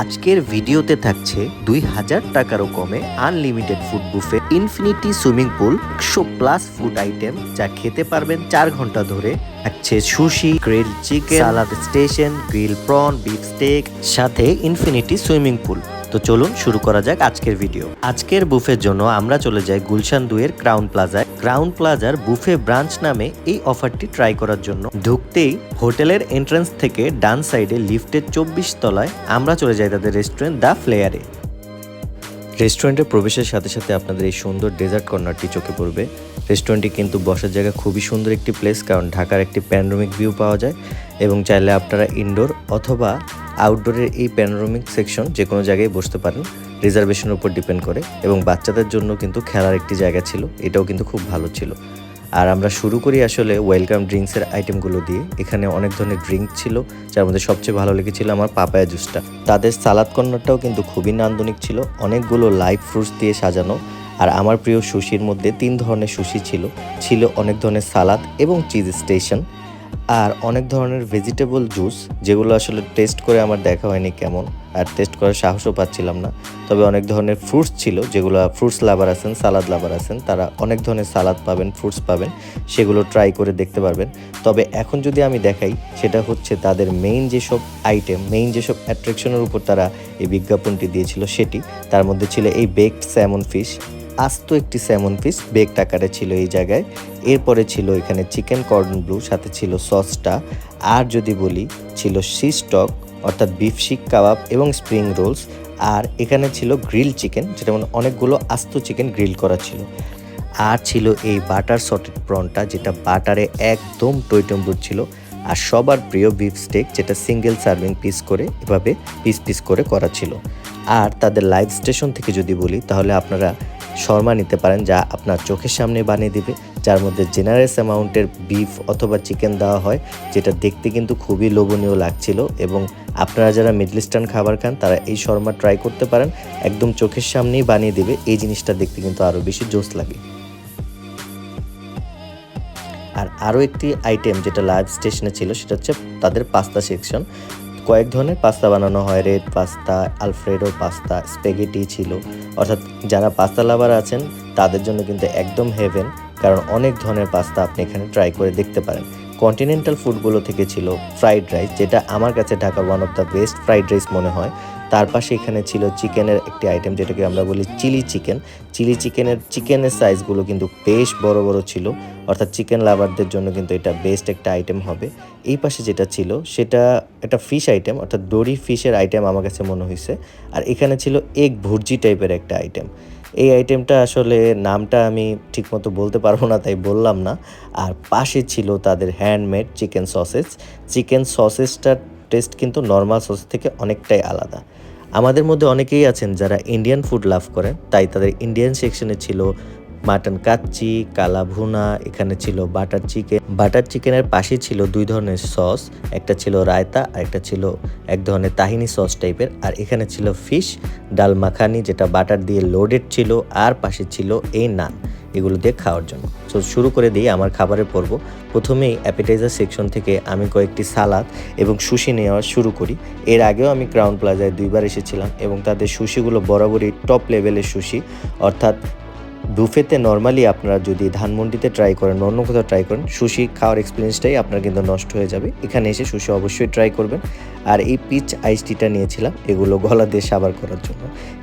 আজকের ভিডিওতে থাকছে দুই হাজার টাকারও কমে unlimited food buffet infinity swimming pool একশো প্লাস ফুড আইটেম যা খেতে পারবেন চার ঘণ্টা ধরে। থাকছে sushi grill chicken salad station grill prawn beef steak সাথে ইনফিনিটি সুইমিং পুল তো চলুন শুরু করা যাক আজকের ভিডিও আজকের বুফের জন্য আমরা চলে যাই গুলশান দুয়ের ক্রাউন প্লাজায় ক্রাউন প্লাজার বুফে ব্রাঞ্চ নামে এই অফারটি ট্রাই করার জন্য। ঢুকতেই হোটেলের এন্ট্রান্স থেকে ডান সাইডে লিফটের চব্বিশ তলায় আমরা চলে যাই তাদের রেস্টুরেন্ট দ্য ফ্লেয়ারে রেস্টুরেন্টে প্রবেশের সাথে সাথে আপনাদের এই সুন্দর ডেজার্ট কর্নারটি চোখে পড়বে। রেস্টুরেন্টটি কিন্তু বসার জায়গা খুবই সুন্দর একটি প্লেস কারণ ঢাকার একটি প্যানোরামিক ভিউ পাওয়া যায় এবং চাইলে আপনারা ইনডোর অথবা আউটডোরের এই প্যানোরামিক সেকশন যে কোনো জায়গায় বসতে পারেন। রিজার্ভেশনের উপর ডিপেন্ড করে এবং বাচ্চাদের জন্য কিন্তু খেলার একটি জায়গা ছিল, এটাও কিন্তু খুব ভালো ছিল। আর আমরা শুরু করি আসলে ওয়েলকাম ড্রিঙ্কসের আইটেমগুলো দিয়ে। এখানে অনেক ধরনের ড্রিঙ্ক ছিল, যার মধ্যে সবচেয়ে ভালো লেগেছিল আমার পাপায়া জুসটা তাদের সালাদ কর্নারটাও কিন্তু খুবই নান্দনিক ছিল, অনেকগুলো লাইভ ফ্রুটস দিয়ে সাজানো। আর আমার প্রিয় সুশির মধ্যে তিন ধরনের সুশি ছিল ছিল অনেক ধরনের সালাদ এবং চিজ স্টেশন আর অনেক ধরনের ভেজিটেবল জুস যেগুলো আসলে টেস্ট করে আমার দেখা হয়নি কেমন, আর টেস্ট করার সাহসও পাচ্ছিলাম না। তবে অনেক ধরনের ফ্রুটস ছিল, যেগুলো ফ্রুটস লাভার আছেন সালাদ লাভার আছেন, তারা অনেক ধরনের সালাদ পাবেন ফ্রুটস পাবেন, সেগুলো ট্রাই করে দেখতে পারবেন। তবে এখন যদি আমি দেখাই, সেটা হচ্ছে তাদের মেইন যেসব আইটেম মেইন যেসব অ্যাট্রাকশনের উপর তারা এই বিজ্ঞাপনটি দিয়েছিল, সেটি, তার মধ্যে ছিল এই বেকড স্যামন ফিশ আস্ত একটি স্যামন পিস বেকড আকারে ছিল এই জায়গায়। এরপরে ছিল এখানে চিকেন কর্ন ব্লু সাথে ছিল সসটা। আর যদি বলি, ছিল স্টক অর্থাৎ বিফ শিক কাবাব এবং স্প্রিং রোলস আর এখানে ছিল গ্রিল চিকেন যেটা মানে অনেকগুলো আস্ত চিকেন গ্রিল করা ছিল। আর ছিল এই বাটার সটেড প্রনটা যেটা বাটারে একদম টইটম্বুর ছিল। আর সবার প্রিয় বিফ স্টেক যেটা সিঙ্গেল সার্ভিং পিস করে, এভাবে পিস পিস করে করা ছিল। আর তাদের লাইভ স্টেশন থেকে যদি বলি, তাহলে আপনারা শর্মা নিতে পারেন যা আপনার চোখের সামনে বানিয়ে দিবে, যার মধ্যে জেনারেস অ্যামাউন্টের বিফ অথবা চিকেন দেওয়া হয়, যেটা দেখতে কিন্তু খুবই লোভনীয় লাগছিল। এবং আপনারা যারা মিডল ইস্টার্ন খাবার খান, তারা এই শর্মা ট্রাই করতে পারেন, একদম চোখের সামনেই বানিয়ে দেবে। এই জিনিসটা দেখতে কিন্তু আরও বেশি জোস লাগে। আর আরও একটি আইটেম যেটা লাইভ স্টেশনে ছিল, সেটা হচ্ছে তাদের পাস্তা সেকশন কয়েক ধরনের পাস্তা বানানো হয় red pasta alfredo pasta spaghetti ছিল। অর্থাৎ যারা পাস্তা লাভার আছেন, তাদের জন্য কিন্তু একদম হেভেন কারণ অনেক ধরনের পাস্তা আপনি এখানে ট্রাই করে দেখতে পারেন। কন্টিনেন্টাল ফুডগুলো থেকে ছিল ফ্রাইড রাইস যেটা আমার কাছে ঢাকার one of the best fried rice মনে হয়। তার পাশে এখানে ছিল চিকেনের একটি আইটেম যেটাকে আমরা বলি চিলি চিকেন চিলি চিকেনের চিকেনের সাইজগুলো কিন্তু বেশ বড় বড় ছিল। অর্থাৎ চিকেন লাভারদের জন্য কিন্তু এটা বেস্ট একটা আইটেম হবে। এই পাশে যেটা ছিল, সেটা একটা ফিশ আইটেম অর্থাৎ দড়ি ফিশের আইটেম আমার কাছে মনে হয়েছে। আর এখানে ছিল এগ ভুর্জি টাইপের একটা আইটেম এই আইটেমটা আসলে নামটা আমি ঠিকমতো বলতে পারব না, তাই বললাম না। আর পাশে ছিল তাদের হ্যান্ডমেড চিকেন সসেজ চিকেন সসেজটার টেস্ট কিন্তু নর্মাল সস থেকে অনেকটাই আলাদা। আমাদের মধ্যে অনেকেই আছেন যারা ইন্ডিয়ান ফুড লাভ করেন। তাই তাদের ইন্ডিয়ান সেকশনে ছিল মাটন কাচ্চি, কালা ভুনা, এখানে ছিল বাটার চিকেন বাটার চিকেনের পাশে ছিল দুই ধরনের সস একটা ছিল রায়তা আর একটা ছিল এক ধরনের তাহিনি সস টাইপের আর এখানে ছিল ফিশ ডাল মাখানি, যেটা বাটার দিয়ে লোডেড ছিল, আর পাশে ছিল এই নান এগুলো দিয়ে খাওয়ার জন্য। সো শুরু করে দিই আমার খাবারের পর্ব। প্রথমেই অ্যাপিটাইজার সেকশন থেকে আমি কয়েকটি সালাদ এবং সুশি নেওয়া শুরু করি। এর আগেও আমি ক্রাউন প্লাজায় দুইবার এসেছিলাম এবং তাদের সুশিগুলো বরাবরই টপ লেভেলের সুশি। অর্থাৎ বুফেতে নর্মালি আপনারা যদি ধানমন্ডিতে ট্রাই করেন অন্য কোথাও ট্রাই করেন সুশি খাওয়ার এক্সপিরিয়েন্সটাই আপনার কিন্তু নষ্ট হয়ে যাবে। এখানে এসে সুশি অবশ্যই ট্রাই করবেন। আর এই পিচ আইস টিটা নিয়েছিলাম, এগুলো গলা দিয়ে সাবার করার জন্য।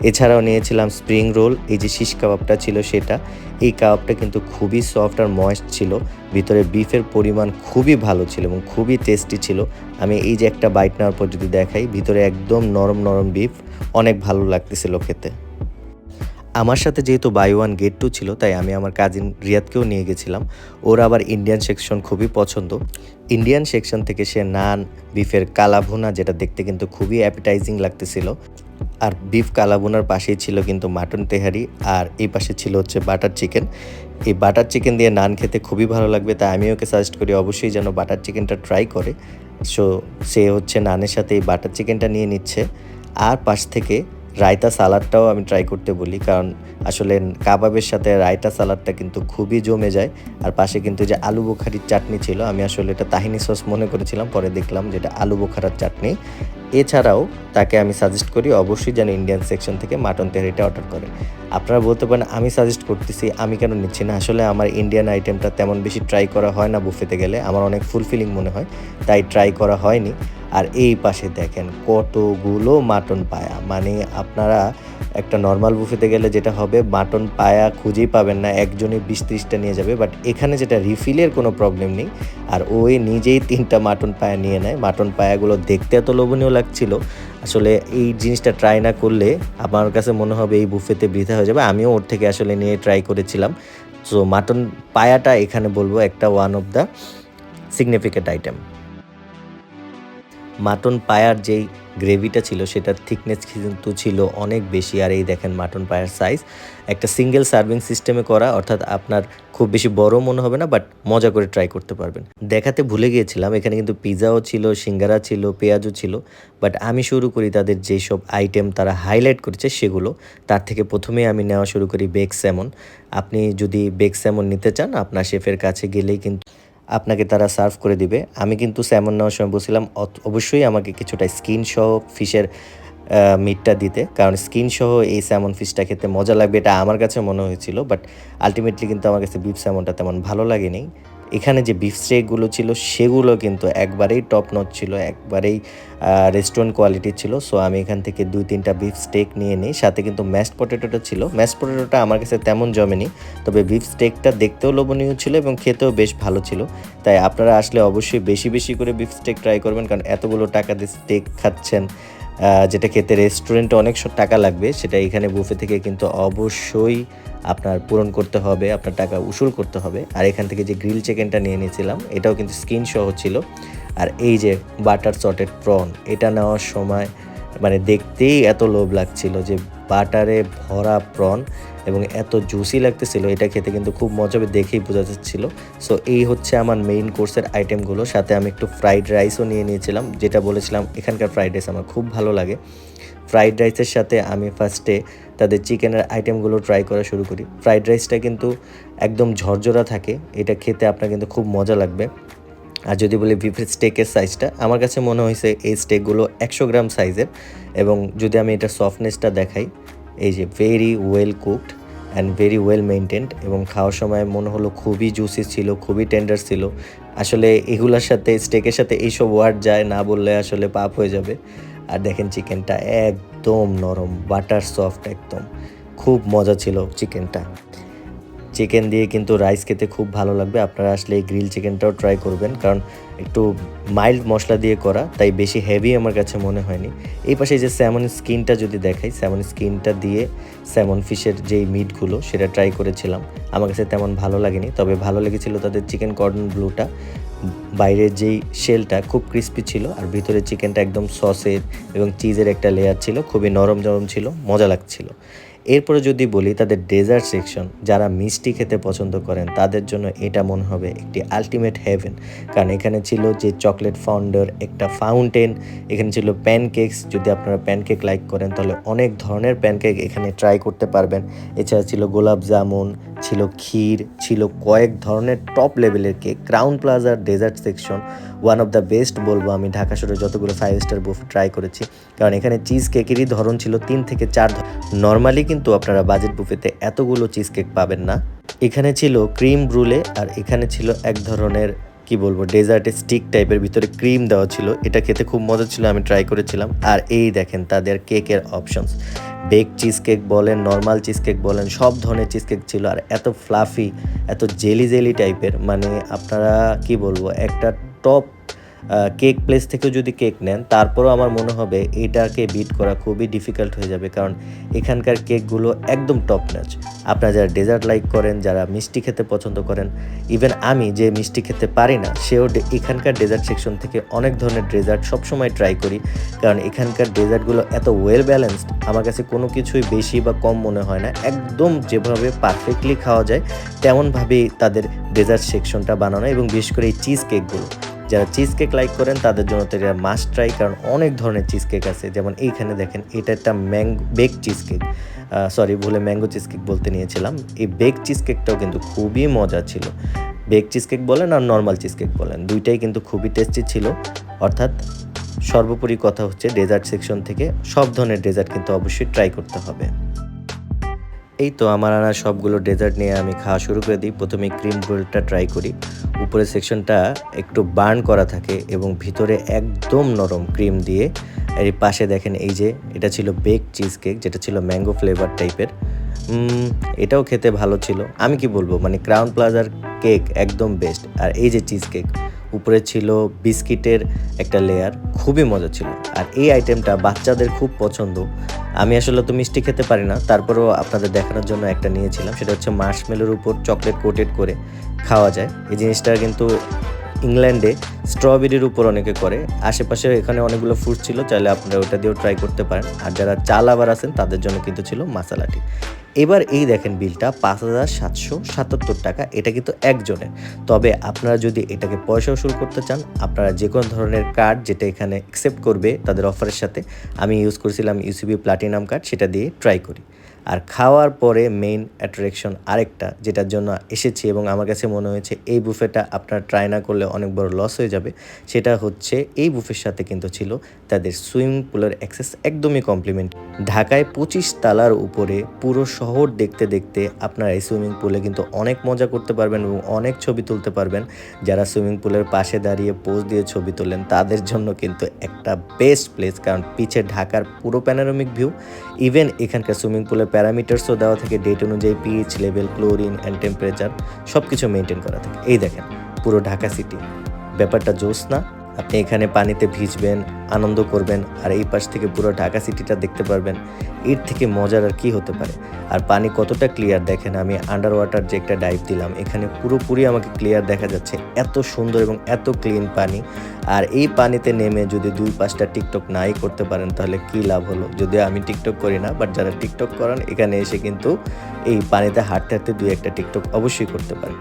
এছাড়াও নিয়েছিলাম স্প্রিং রোল এই যে শিশ কাবাবটা ছিল সেটা। এই কাবাবটা কিন্তু খুবই সফট আর ময়েস্ট ছিল। ভিতরে বিফের পরিমাণ খুবই ভালো ছিল এবং খুবই টেস্টি ছিল। আমি এই যে একটা বাইট নেওয়ার পর যদি দেখাই, ভিতরে একদম নরম নরম বিফ অনেক ভালো লাগতেছিল খেতে। আমার সাথে যেহেতু বাই ওয়ান গেট টু ছিল, তাই আমি আমার কাজিন রিয়াদকেও নিয়ে গেছিলাম। ওর আবার ইন্ডিয়ান সেকশন খুবই পছন্দ। ইন্ডিয়ান সেকশন থেকে সে নান বিফের কালাভুনা, যেটা দেখতে কিন্তু খুবই অ্যাপিটাইজিং লাগতেছিল। আর বিফ কালাভুনার পাশেই ছিল কিন্তু মাটন তেহারি, আর এই পাশে ছিল হচ্ছে বাটার চিকেন এই বাটার চিকেন দিয়ে নান খেতে খুবই ভালো লাগবে, তাই আমি ওকে সাজেস্ট করি অবশ্যই যেন বাটার চিকেনটা ট্রাই করে। সো সে হচ্ছে নানের সাথে এই বাটার চিকেনটা নিয়ে নিচ্ছে। আর পাশ থেকে রায়তা সালাডটাও আমি ট্রাই করতে বলি, কারণ আসলে কাবাবের সাথে রায়তা সালাডটা কিন্তু খুবই জমে যায়। আর পাশে কিন্তু যে আলু বোখারির চাটনি ছিল, আমি আসলে এটা তাহিনি সস মনে করেছিলাম, পরে দেখলাম যেটা আলু বোখারার চাটনি। এছাড়াও তাকে আমি সাজেস্ট করি, অবশ্যই যেন ইন্ডিয়ান সেকশন থেকে মাটন তেহারিটা অর্ডার করে। আপনারা বলতে পারেন, আমি সাজেস্ট করতেছি, আমি কেন নিচ্ছি না? আসলে আমার ইন্ডিয়ান আইটেমটা তেমন বেশি ট্রাই করা হয় না বুফেতে গেলে, আমার অনেক ফুলফিলিং মনে হয়, তাই ট্রাই করা হয়নি। আর এই পাশে দেখেন কতগুলো মাটন পায়া। মানে আপনারা একটা নর্মাল বুফেতে গেলে যেটা হবে, মাটন পায়া খুঁজেই পাবেন না, একজনে বিশ ত্রিশটা নিয়ে যাবে বাট এখানে যেটা রিফিলের কোনো প্রবলেম নেই। আর ওই নিজেই তিনটা মাটন পায়া নিয়ে নেয়। মাটন পায়াগুলো দেখতে এত লোভনীয় লাগছিল। আসলে এই জিনিসটা ট্রাই না করলে আমার কাছে মনে হবে এই বুফেতে বৃথা হয়ে যাবে। আমিও ওর থেকে আসলে নিয়ে ট্রাই করেছিলাম। সো মাটন পায়াটা এখানে বলব একটা one of the significant item mutton পায়ার যেই গ্রেভিটা ছিল, সেটার থিকনেস কিন্তু ছিল অনেক বেশি। আর এই দেখেন মাটন পায়ার সাইজ একটা সিঙ্গেল সার্ভিং সিস্টেমে করা, অর্থাৎ আপনার খুব বেশি বড় মনে হবে না বাট মজা করে ট্রাই করতে পারবেন। দেখাতে ভুলে গিয়েছিলাম, এখানে কিন্তু পিৎজাও ছিল, সিঙ্গারা ছিল, পেঁয়াজও ছিল বাট আমি শুরু করি তাদের যেসব আইটেম তারা হাইলাইট করেছে সেগুলো। তার থেকে প্রথমেই আমি নেওয়া শুরু করি বেক স্যামন আপনি যদি বেক স্যামন নিতে চান, আপনার শেফের কাছে গেলেই কিন্তু আপনাকে তারা সার্ভ করে দিবে। আমি কিন্তু স্যামন নেওয়ার সময় বলছিলাম অবশ্যই আমাকে কিছুটা স্কিন সহ ফিশের মিটটা দিতে, কারণ স্কিন সহ এই স্যামন ফিশটা খেতে মজা লাগবে, এটা আমার কাছে মনে হয়েছিল বাট আলটিমেটলি কিন্তু আমার কাছে বিফ স্যামনটা তেমন ভালো লাগেনি। এখানে যে বিফ স্টেকগুলো ছিল, সেগুলো কিন্তু একবারেই টপ নচ ছিল, একবারেই রেস্টুরেন্ট কোয়ালিটির ছিল। সো আমি এখান থেকে দুই, তিনটা বিফ স্টেক নিয়ে নিই। সাথে কিন্তু ম্যাশড পটেটোটা ছিল। ম্যাশড পটেটোটা আমার কাছে তেমন জমেনি। তবে বিফ স্টেকটা দেখতেও লোভনীয় ছিল এবং খেতেও বেশ ভালো ছিল। তাই আপনারা আসলে অবশ্যই বেশি বেশি করে বিফ স্টেক ট্রাই করবেন। কারণ এতগুলো টাকা দিয়ে স্টেক খাচ্ছেন যেটা খেতে রেস্টুরেন্টে অনেক টাকা লাগবে, সেটা এখানে বুফে থেকে কিন্তু অবশ্যই আপনার পূরণ করতে হবে, আপনার টাকা উসুল করতে হবে। আর এখান থেকে যে গ্রিল চিকেনটা নিয়ে নিয়েছিলাম, এটাও কিন্তু স্কিন সহ ছিল। আর এই যে বাটার সটেড প্রন এটা নেওয়ার সময় মানে দেখতেই এত লোভ লাগছিল যে বাটারে ভরা প্রন এবং এত জুসি লাগতেছিল, এটা খেতে কিন্তু খুব মজা হবে দেখেই বোঝা যাচ্ছিল। সো এই হচ্ছে আমার মেইন কোর্সের আইটেমগুলো সাথে আমি একটু ফ্রাইড রাইসও নিয়ে নিয়েছিলাম, যেটা বলেছিলাম এখানকার ফ্রাইড রাইস আমার খুব ভালো লাগে। ফ্রাইড রাইসের সাথে আমি ফার্স্টে তাদের চিকেনের আইটেমগুলো ট্রাই করা শুরু করি। ফ্রাইড রাইসটা কিন্তু একদম ঝরঝরা থাকে, এটা খেতে আপনার কিন্তু খুব মজা লাগবে। আর যদি বলি বিফের স্টেকের সাইজটা আমার কাছে মনে হয়েছে এই স্টেকগুলো একশো গ্রাম সাইজের এবং যদি আমি এটা সফটনেসটা দেখাই, এই যে very well cooked and very well maintained এবং খাওয়ার সময় মনে হলো খুবই জুসি ছিল, খুবই টেন্ডার ছিল। আসলে এগুলোর সাথে, স্টেকের সাথে এইসব ওয়ার্ড যায় না বললে আসলে পাপ হয়ে যাবে। আর দেখেন চিকেনটা একদম নরম বাটার সফট একদম। খুব মজা ছিল চিকেনটা চিকেন দিয়ে কিন্তু রাইস খেতে খুব ভালো লাগবে। আপনারা আসলে এই গ্রিল চিকেনটাও ট্রাই করবেন, কারণ একটু মাইল্ড মশলা দিয়ে করা, তাই বেশি হেভি আমার কাছে মনে হয়নি। এই পাশে যে স্যামন স্কিনটা যদি দেখাই স্যামন স্কিনটা দিয়ে স্যামন ফিশের যেই মিটগুলো সেটা ট্রাই করেছিলাম। আমার কাছে তেমন ভালো লাগেনি, তবে ভালো লেগেছিল তাদের চিকেন কর্ন ব্লুটা বাইরের যেই শেলটা খুব ক্রিস্পি ছিল, আর ভিতরে চিকেনটা একদম সসের এবং চিজের একটা লেয়ার ছিল, খুবই নরম নরম ছিল, মজা লাগছিল। এরপরে যদি বলি তাদের ডেজার্ট সেকশন যারা মিষ্টি খেতে পছন্দ করেন, তাদের জন্য এটা মনে হবে একটি আলটিমেট হেভেন কারণ এখানে ছিল যে চকলেট ফাউন্ডার একটা ফাউন্টেন এখানে ছিল প্যানকেকস যদি আপনারা প্যানকেক লাইক করেন, তাহলে অনেক ধরনের প্যানকেক এখানে ট্রাই করতে পারবেন। এছাড়া ছিল গোলাপ জামুন, ছিল ক্ষীর, ছিল কয়েক ধরনের টপ লেভেলের কেক ক্রাউন প্লাজার dessert section one of the best বলব আমি। ঢাকা শহরে যতগুলো ফাইভ স্টার বুফ ট্রাই করেছি। কারণ এখানে চিজ কেকেরই ধরন ছিল তিন থেকে চার নর্মালি কিন্তু আপনারা বাজেট বুফেতে এতগুলো চিজ কেক পাবেন না। এখানে ছিল ক্রিম ব্রুলে আর এখানে ছিল এক ধরনের, কি বলব ডেজার্টের স্টিক টাইপের ভিতরে ক্রিম দেওয়া ছিল। এটা খেতে খুব মজা ছিল, আমি ট্রাই করেছিলাম। আর এই দেখেন তাদের কেকের অপশনস বেক চিজ কেক বলেন নর্মাল চিজ কেক বলেন, সব ধরনের চিজ কেক ছিল। আর এত ফ্লাফি এত জেলি জেলি টাইপের মানে আপনারা কি বলব, একটা টপ কেক প্লেস থেকেও যদি কেক নেন, তারপরও আমার মনে হবে এটাকে বিট করা খুবই ডিফিকাল্ট হয়ে যাবে, কারণ এখানকার কেকগুলো একদম টপ নাচ আপনারা যারা ডেজার্ট লাইক করেন, যারা মিষ্টি খেতে পছন্দ করেন ইভেন আমি যে মিষ্টি খেতে পারি না, সেও এখানকার ডেজার্ট সেকশন থেকে অনেক ধরনের ডেজার্ট সবসময় ট্রাই করি, কারণ এখানকার ডেজার্টগুলো এত ওয়েল ব্যালেন্সড আমার কাছে কোনো কিছুই বেশি বা কম মনে হয় না। একদম যেভাবে পারফেক্টলি খাওয়া যায়, তেমনভাবেই তাদের ডেজার্ট সেকশনটা বানানো এবং বিশেষ করে এই চিজ কেকগুলো যারা চিজ কেক লাইক করেন, তাদের জন্য তো এটা মাস্ট ট্রাই কারণ অনেক ধরনের চিজ কেক আছে। যেমন এইখানে দেখেন, এটা একটা mango bake cheese cake sorry ভুলে ম্যাঙ্গো চিজ কেক বলতে নিয়েছিলাম। এই বেক চিজ কেকটাও কিন্তু খুবই মজা ছিল। বেক চিজ কেক বলেন আর নর্মাল চিজ কেক বলেন, দুইটাই কিন্তু খুবই টেস্টি ছিল। অর্থাৎ সর্বোপরি কথা হচ্ছে ডেজার্ট সেকশন থেকে সব ধরনের ডেজার্ট কিন্তু অবশ্যই ট্রাই করতে হবে। এই তো আমার আনা সবগুলো ডেজার্ট নিয়ে আমি খাওয়া শুরু করে দিই। প্রথমে ক্রিম রোলটা ট্রাই করি। উপরের সেকশনটা একটু বার্ন করা থাকে এবং ভিতরে একদম নরম ক্রিম দিয়ে। এর পাশে দেখেন এই যে, এটা ছিল বেক চিজ কেক যেটা ছিল ম্যাঙ্গো ফ্লেভার টাইপের এটাও খেতে ভালো ছিল। আমি কি বলব? মানে ক্রাউন প্লাজার কেক একদম বেস্ট আর এই যে চিজ কেক উপরে ছিল বিস্কিটের একটা লেয়ার খুবই মজা ছিল। আর এই আইটেমটা বাচ্চাদের খুব পছন্দ। আমি আসলে তো মিষ্টি খেতে পারি না। তারপরেও আপনাদের দেখানোর জন্য একটা নিয়েছিলাম। সেটা হচ্ছে মার্শমেলোর উপর চকলেট কোটেড করে খাওয়া যায়। এই জিনিসটা কিন্তু ইংল্যান্ডে স্ট্রবেরির উপর অনেকে করে। আশেপাশে এখানে অনেকগুলো ফ্রুট ছিল, চাইলে আপনারা ওটা দিয়েও ট্রাই করতে পারেন। আর যারা চাল আবার আছেন, তাদের জন্য কিন্তু ছিল মাসালাটি। এবার এই দেখেন বিলটা, পাঁচ হাজার সাতশো সাতাত্তর টাকা। এটা কিন্তু একজনের। তবে আপনারা যদি এটাকে পয়সা উসুল করতে চান, আপনারা যে কোনো ধরনের কার্ড যেটা এখানে অ্যাকসেপ্ট করবে তাদের অফারের সাথে, আমি ইউজ করেছিলাম ইউসিবি প্লাটিনাম কার্ড সেটা দিয়ে ট্রাই করি। আর খাওয়ার পরে মেইন অ্যাট্রাকশন আরেকটা, যেটার জন্য এসেছি এবং আমার কাছে মনে হয়েছে এই বুফেটা আপনারা ট্রাই না করলে অনেক বড় লস হয়ে যাবে। সেটা হচ্ছে এই বুফের সাথে কিন্তু ছিল তাদের সুইমিং পুলের অ্যাক্সেস একদমই কমপ্লিমেন্ট ঢাকায় পঁচিশ তালার উপরে পুরো শহর দেখতে দেখতে আপনারা এই সুইমিং পুলে কিন্তু অনেক মজা করতে পারবেন এবং অনেক ছবি তুলতে পারবেন। যারা সুইমিং পুলের পাশে দাঁড়িয়ে পোজ দিয়ে ছবি তোলেন, তাদের জন্য কিন্তু একটা বেস্ট প্লেস কারণ পিছে ঢাকার পুরো প্যানারোমিক ভিউ ইভেন এখানকার সুইমিং পুলের প্যারামিটার্সও দেওয়া থাকে ডেট অনুযায়ী pH level chlorine and temperature সব কিছু মেনটেন করা থাকে। এই দেখেন, পুরো ঢাকা সিটি ব্যাপারটা জোস না? আপনি এখানে পানিতে ভিজবেন, আনন্দ করবেন, আর এই পাশ থেকে পুরো ঢাকা সিটিটা দেখতে পারবেন। এর থেকে মজার আর কি হতে পারে? আর পানি কতটা ক্লিয়ার দেখেন? আমি আন্ডার ওয়াটার যে একটা ডাইভ দিলাম, এখানে পুরোপুরি আমাকে ক্লিয়ার দেখা যাচ্ছে। এত সুন্দর এবং এত ক্লিন পানি। আর এই পানিতে নেমে যদি দুই পাঁচটা টিকটক নাই করতে পারেন, তাহলে কি লাভ হলো? যদিও আমি টিকটক করি না বাট যারা টিকটক করেন, এখানে এসে কিন্তু এই পানিতে হাঁটতে হাঁটতে দুই একটা টিকটক অবশ্যই করতে পারেন।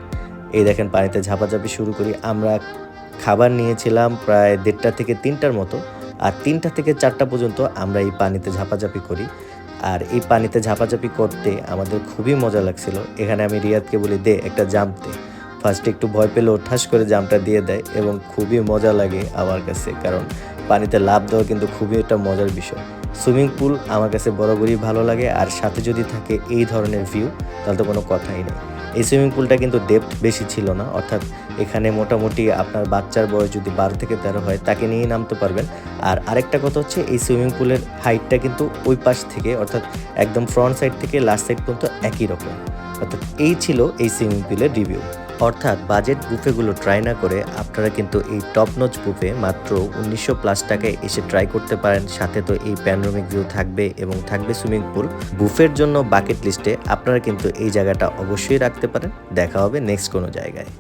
এই দেখেন, পানিতে ঝাপাঝাপি শুরু করি। আমরা খাবার নিয়েছিলাম প্রায় দেড়টা থেকে তিনটার মতো। আর তিনটা থেকে চারটা পর্যন্ত আমরা এই পানিতে ঝাপাঝাপি করি। আর এই পানিতে ঝাপাঝাপি করতে আমাদের খুবই মজা লাগছিল। এখানে আমি রিয়াদকে বলি, দে, একটা জাম্প দে। ফার্স্টে একটু ভয় পেলেও ঠাস করে জামটা দিয়ে দেয় এবং খুবই মজা লাগে আমার কাছে, কারণ পানিতে লাভ দেওয়া কিন্তু খুবই একটা মজার বিষয়। সুইমিং পুল আমার কাছে বরাবরই ভালো লাগে, আর সাথে যদি থাকে এই ধরনের ভিউ তাহলে তো কোনো কথাই নেই। এই সুইমিং পুলটা কিন্তু ডেপথ বেশি ছিল না, অর্থাৎ এখানে মোটামুটি আপনার বাচ্চার বয়স যদি বারো থেকে তেরো হয়, তাকে নিয়ে নামতে পারবেন। আর আরেকটা কথা হচ্ছে, এই সুইমিং পুলের হাইটটা কিন্তু ওই পাশ থেকে, অর্থাৎ একদম ফ্রন্ট সাইড থেকে লাস্ট সাইড পর্যন্ত একই রকম। অর্থাৎ এই ছিল এই সুইমিং পুলের রিভিউ অর্থাৎ বাজেট বুফেগুলো ট্রাই না করে আপনারা কিন্তু এই টপ নচ বুফে মাত্র উনিশশো প্লাস টাকায় এসে ট্রাই করতে পারেন। সাথে তো এই প্যানোরামিক ভিউ থাকবে এবং থাকবে সুইমিং পুল বুফের জন্য বাকেট লিস্টে আপনারা কিন্তু এই জায়গাটা অবশ্যই রাখতে পারেন। দেখা হবে নেক্সট কোনো জায়গায়।